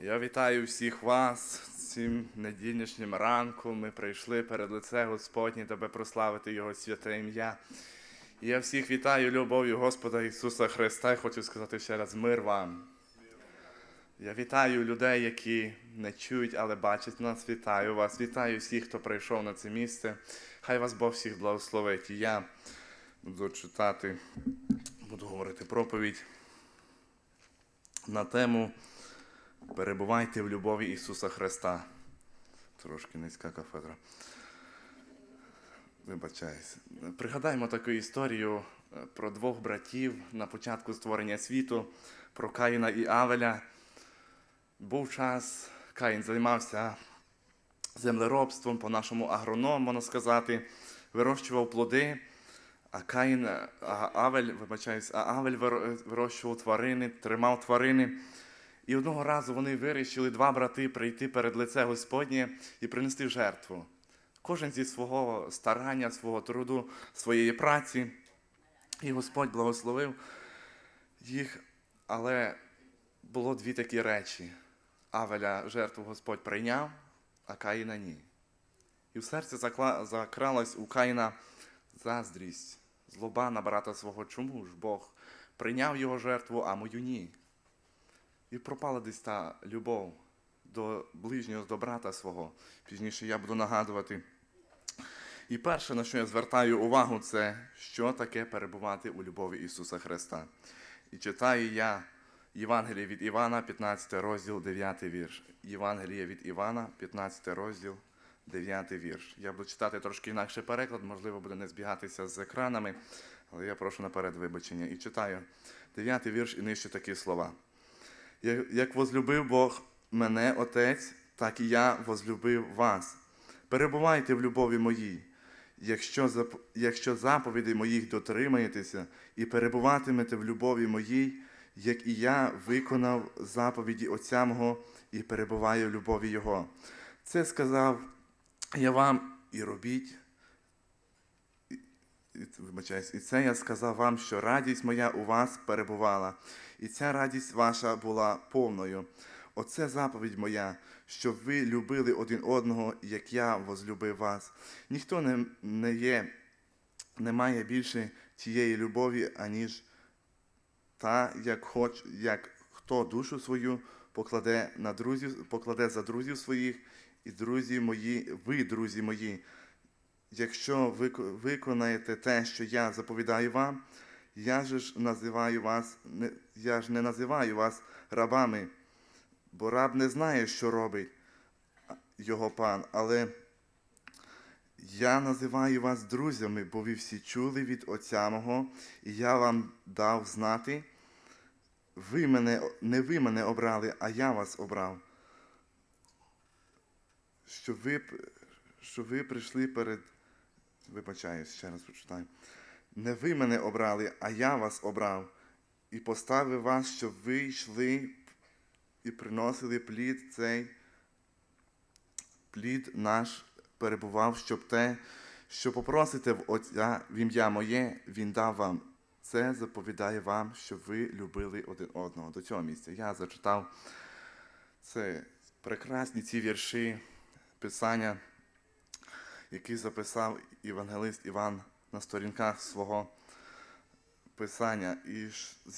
Я вітаю всіх вас цим недільнішнім ранком. Ми прийшли перед лице Господнє, тебе прославити Його святе ім'я. Я всіх вітаю любов'ю Господа Ісуса Христа і хочу сказати ще раз мир вам. Я вітаю людей, які не чують, але бачать нас. Вітаю вас. Вітаю всіх, хто прийшов на це місце. Хай вас Бог всіх благословить. І я буду читати, буду говорити проповідь на тему Перебувайте в любові Ісуса Христа. Трошки низька кафедра. Вибачаюсь. Пригадаймо таку історію е, про двох братів на початку створення світу, про Каїна і Авеля. Був час, Каїн займався землеробством, по-нашому агроном, можна сказати, вирощував плоди, а Каїн, е, а Авель, вибачаюсь, а Авель вирощував тварини, тримав тварини. І одного разу вони вирішили два брати прийти перед лице Господнє і принести жертву. Кожен зі свого старання, свого труду, своєї праці. І Господь благословив їх, але було дві такі речі. Авеля жертву Господь прийняв, а Каїна ні. І в серці закралась у Каїна заздрість, злоба на брата свого. Чому ж Бог прийняв його жертву, а мою ні? І пропала десь та любов до ближнього, до брата свого. Пізніше я буду нагадувати. І перше, на що я звертаю увагу, це що таке перебувати у любові Ісуса Христа. І читаю я Євангеліє від Івана, 15 розділ, 9 вірш. Євангеліє від Івана, 15 розділ, 9 вірш. Я буду читати трошки інакший переклад, можливо, буде не збігатися з екранами, але я прошу наперед вибачення. І читаю 9 вірш і нижче такі слова. Як возлюбив Бог мене, Отець, так і я возлюбив вас. Перебувайте в любові моїй. Якщо, якщо заповідей моїх дотримаєтеся і перебуватимете в любові моїй, як і я виконав заповіді Отця мого і перебуваю в любові Його. Це сказав я вам і робіть. Вибачаюсь, і це я сказав вам, що радість моя у вас перебувала, і ця радість ваша була повною. Оце заповідь моя, щоб ви любили один одного, як я возлюбив вас. Ніхто не, не є, не має більше тієї любові, аніж та, як, хоч, як хто душу свою покладе, на друзів, покладе за друзів своїх, і друзі мої, ви, друзі мої, якщо ви виконаєте те, що я заповідаю вам, я ж називаю вас, я ж не називаю вас рабами, бо раб не знає, що робить його пан, але я називаю вас друзями, бо ви всі чули від Отця мого, і я вам дав знати. Ви мене, не ви мене обрали, а я вас обрав. Щоб ви, щоб ви прийшли перед. Вибачаюсь, ще раз прочитаю. Не ви мене обрали, а я вас обрав, і поставив вас, щоб ви йшли і приносили плід цей плід наш перебував, щоб те, що попросите в Отця в ім'я моє, Він дав вам. Це заповідає вам, щоб ви любили один одного. До цього місця я зачитав це прекрасні ці вірші Писання, які записав євангелист Іван на сторінках свого Писання. І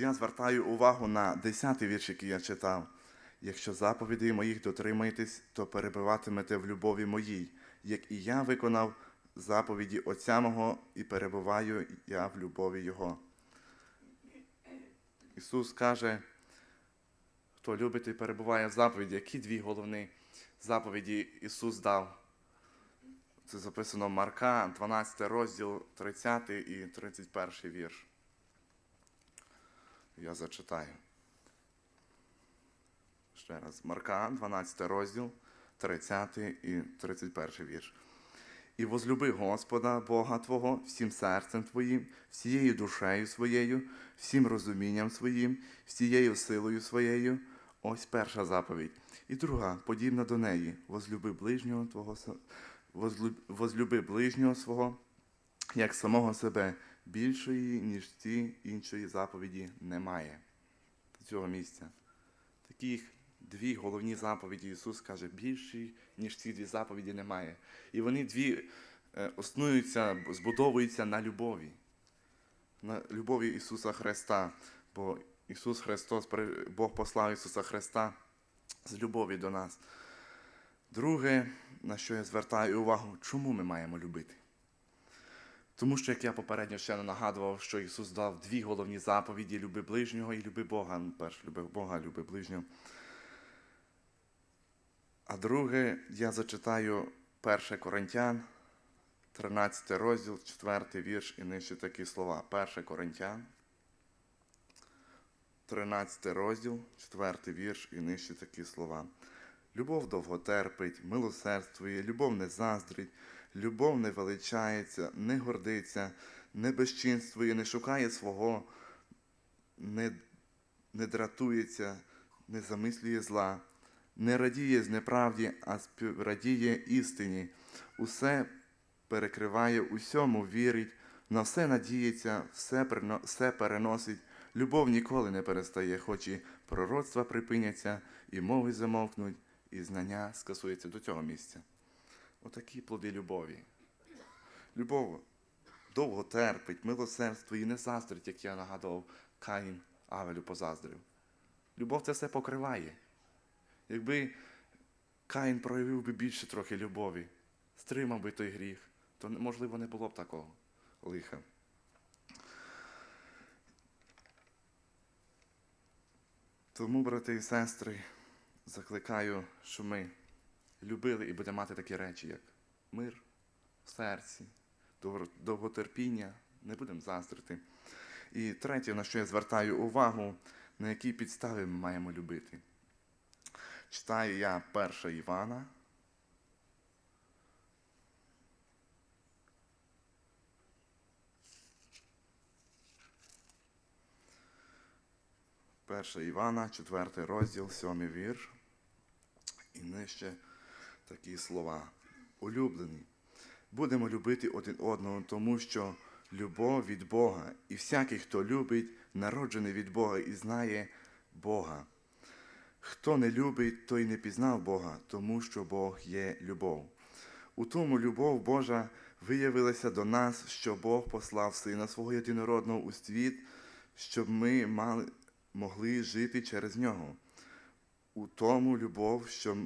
я звертаю увагу на 10 вірш, який я читав. Якщо заповідей моїх дотримаєтесь, то перебуватимете в любові моїй, як і я виконав заповіді Отця мого і перебуваю я в любові Його. Ісус каже, хто любить і перебуває в заповіді, які дві головні заповіді Ісус дав. Це записано Марка, 12 розділ, 30 і 31 вірш. Я зачитаю. Ще раз, Марка, 12 розділ, 30 і 31 вірш. І возлюби Господа, Бога Твого, всім серцем Твоїм, всією душею своєю, всім розумінням своїм, всією силою своєю. Ось перша заповідь. І друга, подібна до неї, возлюби ближнього Твого, возлюби ближнього свого, як самого себе, більшої, ніж ці іншої заповіді немає. До цього місця. Таких дві головні заповіді. Ісус каже, більші, ніж ці дві заповіді немає. І вони дві е, основуються, збудовуються на любові, на любові Ісуса Христа. Бо Ісус Христос, Бог послав Ісуса Христа з любові до нас. Друге, на що я звертаю увагу, чому ми маємо любити? Тому що, як я попередньо ще не нагадував, що Ісус дав дві головні заповіді: люби ближнього і люби Бога. Перш люби Бога, люби ближнього. А друге, я зачитаю 1 Коринтян, 13 розділ, 4 вірш і нижче такі слова. 1 Коринтян, 13 розділ, 4 вірш і нижче такі слова. Любов довго терпить, милосердствує, любов не заздрить, любов не величається, не гордиться, не безчинствує, не шукає свого, не, не дратується, не замислює зла, не радіє з неправді, а співрадіє істині. Усе перекриває, усьому вірить, на все надіється, все, прино- все переносить. Любов ніколи не перестає, хоч і пророцтва припиняться, і мови замовкнуть, і знання скасується до цього місця. Отакі плоди любові. Любов довго терпить, милосердство і не заздрить, як я нагадував, Каїн Авелю позаздрив. Любов це все покриває. Якби Каїн проявив би більше трохи любові, стримав би той гріх, то можливо не було б такого лиха. Тому, брати і сестри, закликаю, що ми любили і будемо мати такі речі, як мир в серці, довготерпіння, не будемо заздрити. І третє, на що я звертаю увагу, на якій підставі ми маємо любити. Читаю я 1 Івана. Перша Івана, 4 розділ, 7 вірш. І нижче такі слова. Улюблені. Будемо любити один одного, тому що любов від Бога, і всякий, хто любить, народжений від Бога і знає Бога. Хто не любить, той не пізнав Бога, тому що Бог є любов. У тому любов Божа виявилася до нас, що Бог послав Сина свого єдинородного у світ, щоб ми мали, могли жити через нього. У тому любов, що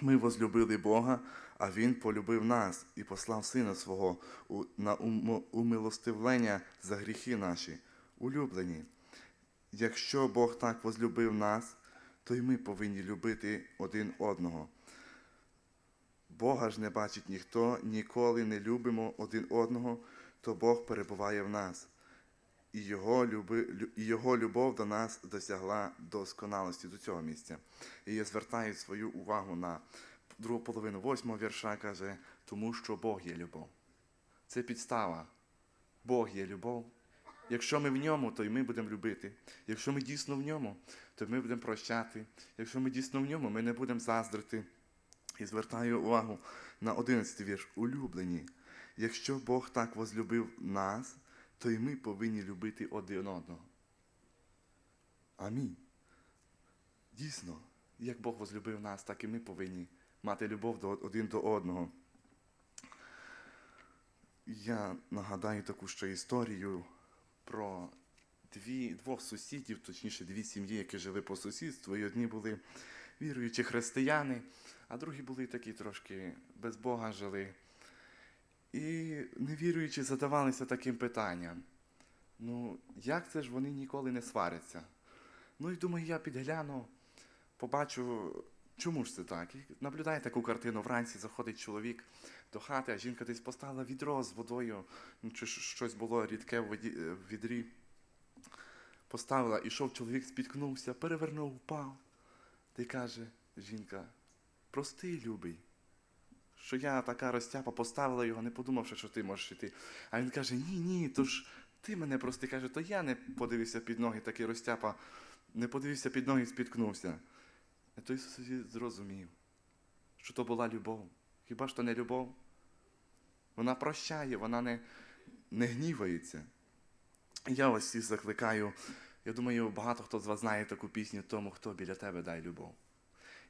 ми возлюбили Бога, а Він полюбив нас і послав Сина свого на умилостивлення за гріхи наші, улюблені. Якщо Бог так возлюбив нас, то й ми повинні любити один одного. Бога ж не бачить ніхто, ніколи не любимо один одного, то Бог перебуває в нас. І його, люби, і його любов до нас досягла досконалості до цього місця. І я звертаю свою увагу на другу половину восьмого вірша, каже, тому що Бог є любов. Це підстава. Бог є любов. Якщо ми в ньому, то й ми будемо любити. Якщо ми дійсно в ньому, то ми будемо прощати. Якщо ми дійсно в ньому, ми не будемо заздрити. І звертаю увагу на 11 вірш. Улюблені. Якщо Бог так возлюбив нас, то й ми повинні любити один одного. Амінь. Дійсно, як Бог возлюбив нас, так і ми повинні мати любов до, один до одного. Я нагадаю таку ще історію про дві, двох сусідів, точніше, дві сім'ї, які жили по сусідству, і одні були віруючі християни, а другі були такі трошки без Бога жили. І невіруючі задавалися таким питанням. Ну, як це ж вони ніколи не сваряться? Ну і думаю, я підгляну, побачу, чому ж це так. І наблюдаю таку картину. Вранці заходить чоловік до хати, а жінка десь поставила відро з водою, ну, чи щось було рідке в, е, відрі. Поставила, ішов чоловік, спіткнувся, перевернув, впав. Й каже жінка: прости, любий, що я така розтяпа поставила його, не подумавши, що ти можеш йти. А він каже: ні, ні, то ж ти мене прости. Каже, то я не подивився під ноги, такий розтяпа, не подивився під ноги і спіткнувся. І той сусід зрозумів, що то була любов. Хіба ж то не любов? Вона прощає, вона не, не гнівається. Я вас всіх закликаю Я думаю, багато хто з вас знає таку пісню тому, хто біля тебе дай любов.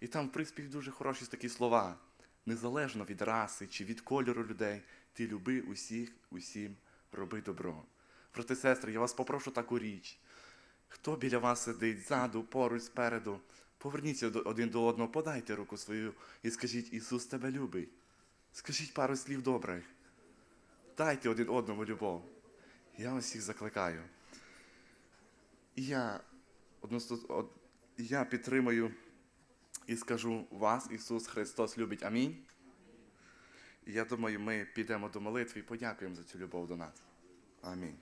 І там, в принципі, дуже хороші такі слова. Незалежно від раси чи від кольору людей, ти люби усіх, усім, роби добро. Брати, сестри, я вас попрошу таку річ. Хто біля вас сидить ззаду, поруч, спереду, поверніться один до одного, подайте руку свою і скажіть, Ісус тебе любить. Скажіть пару слів добрих. Дайте один одному любов. Я вас всіх закликаю. І я, односто- од- я підтримую і скажу вас, Ісус Христос любить. Амінь. Я думаю, ми підемо до молитви і подякуємо за цю любов до нас. Амінь.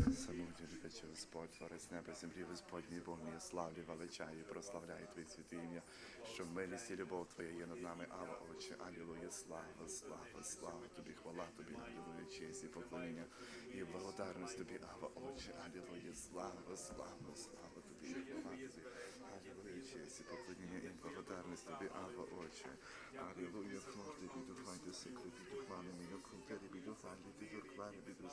Самотній любячий Господь, творець неба, землі, Господній Бог мій, славлю, величаю, прославляю Твоє святе ім'я, що милість і любов Твоя є над нами, Ава, Отче, Алілуя, слава, слава, слава Тобі, хвала Тобі, Алілуя, честь і поклоніння, і благодарність Тобі, Ава, Отче, Алілуя, слава, слава Тобі, і хвала Тобі, Алілуя, честь і поклоніння, і благодарність Тобі, Ава, Отче, Алілуя, хвала Тобі, духай, до сикли, до хвали, мій, окрутері, бі, до хвали, бі, до хвали, бі, до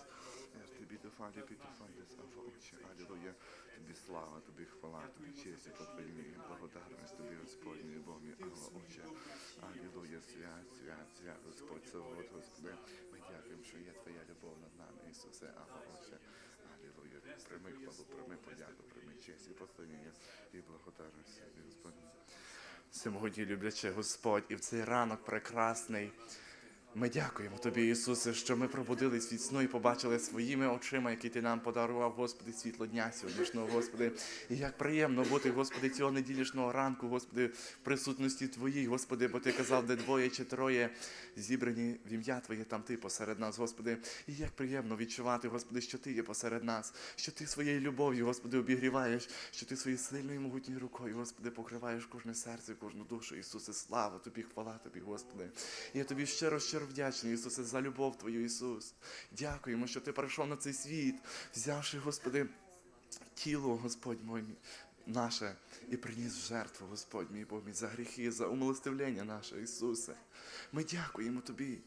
Тобі до фалі, бі, до фалі, слава, Отче, Алілуя, Тобі слава, Тобі хвала, Тобі честь і поклоніння, і благодарність Тобі, Господній Бог мій, Ава, Отче, Алілуя, свят, свят, свят, Господь, Савод, Господи, ми дякуємо, що є Твоя любов над нами, Ісусе, Ава, Отче, Алілуя, прийми хвалу, прийми подяку, прийми честь і поклоніння, і благодарність Тобі, Господь. Всемогутній люблячи Господь, і в цей ранок прекрасний. Ми дякуємо Тобі, Ісусе, що ми пробудились від сну і побачили своїми очима, які Ти нам подарував, Господи, світло дня сьогоднішнього, Господи. І як приємно бути, Господи, цього неділішнього ранку, Господи, в присутності Твоїй, Господи, бо Ти казав, де двоє чи троє зібрані в ім'я Твоє, там Ти посеред нас, Господи. І як приємно відчувати, Господи, що Ти є посеред нас, що Ти своєю любов'ю, Господи, обігріваєш, що Ти своєю сильною могутньою рукою, Господи, покриваєш кожне серце, кожну душу, Ісусе, слава Тобі, хвала Тобі, Господи. І я тобі щиро, щиро вдячний, Ісусе, за любов Твою, Ісус. Дякуємо, що Ти прийшов на цей світ, взявши, Господи, тіло, Господь мой, наше, і приніс жертву, Господь мій Бог мій, за гріхи, за умилостивлення наше, Ісусе. Ми дякуємо Тобі.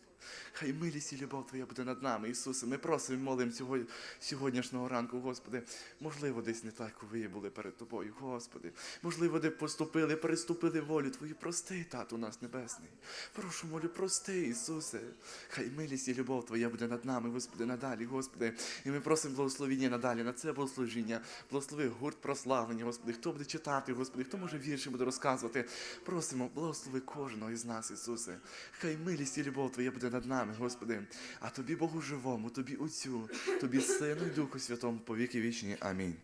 Хай милість і любов Твоя буде над нами, Ісусе. Ми просимо, і молимо сьогодні, сьогоднішнього ранку, Господи. Можливо, десь не так ви були перед Тобою, Господи. Можливо, де поступили, переступили волю Твою. Прости, Тату наш Небесний. Прошу, молю, прости, Ісусе. Хай милість і любов Твоя буде над нами, Господи, надалі, Господи. І ми просимо благословіння надалі на це богослужіння. Благослови гурт прославлення, Господи. Хто буде читати, Господи, хто може вірші буде розказувати. Просимо, благослови кожного із нас, Ісусе. Хай милість і любов Твоя буде над нами, Господи. А Тобі, Богу живому, Тобі Отцю, Тобі Сину і Духу Святому, по віки вічні. Амінь.